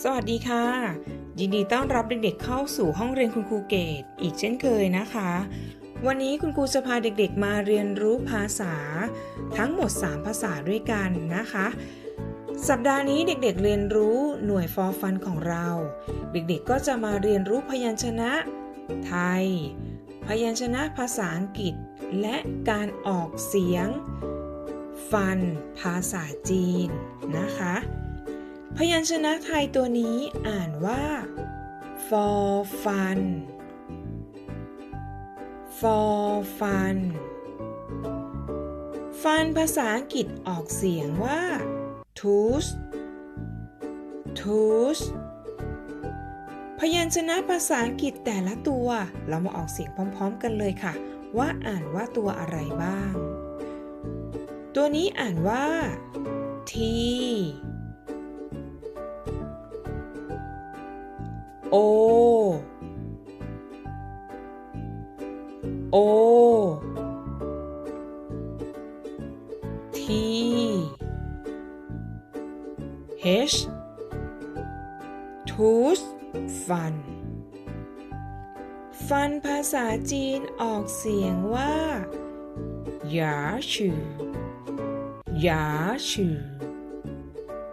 สวัสดีค่ะ ยินดีต้อนรับเด็กๆเข้าสู่ห้องเรียนคุณครูเกต อีกเช่นเคยนะคะ วันนี้คุณครูจะพาเด็กๆมาเรียนรู้ภาษา ทั้งหมด 3 ภาษาด้วยกันนะคะ สัปดาห์นี้เด็กๆเรียนรู้หน่วยฟอร์ฟันของเรา เด็กๆก็จะมาเรียนรู้พยัญชนะ ไทย พยัญชนะภาษาอังกฤษ และการออกเสียง ฟัน ภาษาจีนนะคะ พยัญชนะไทยตัวนี้อ่านว่า for fun for fun ฟันภาษาอังกฤษออกเสียงว่า tooth tooth พยัญชนะภาษาอังกฤษแต่ละตัว เรามาออกเสียงพร้อม ๆ กันเลยค่ะ ว่าอ่านว่าตัวอะไรบ้าง ตัวนี้อ่านว่า t O O T H tooth ฟัน ฟันภาษาจีนออกเสียงว่าหยาชือหยาชือ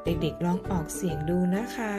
เด็กๆลองออกเสียงดูนะคะ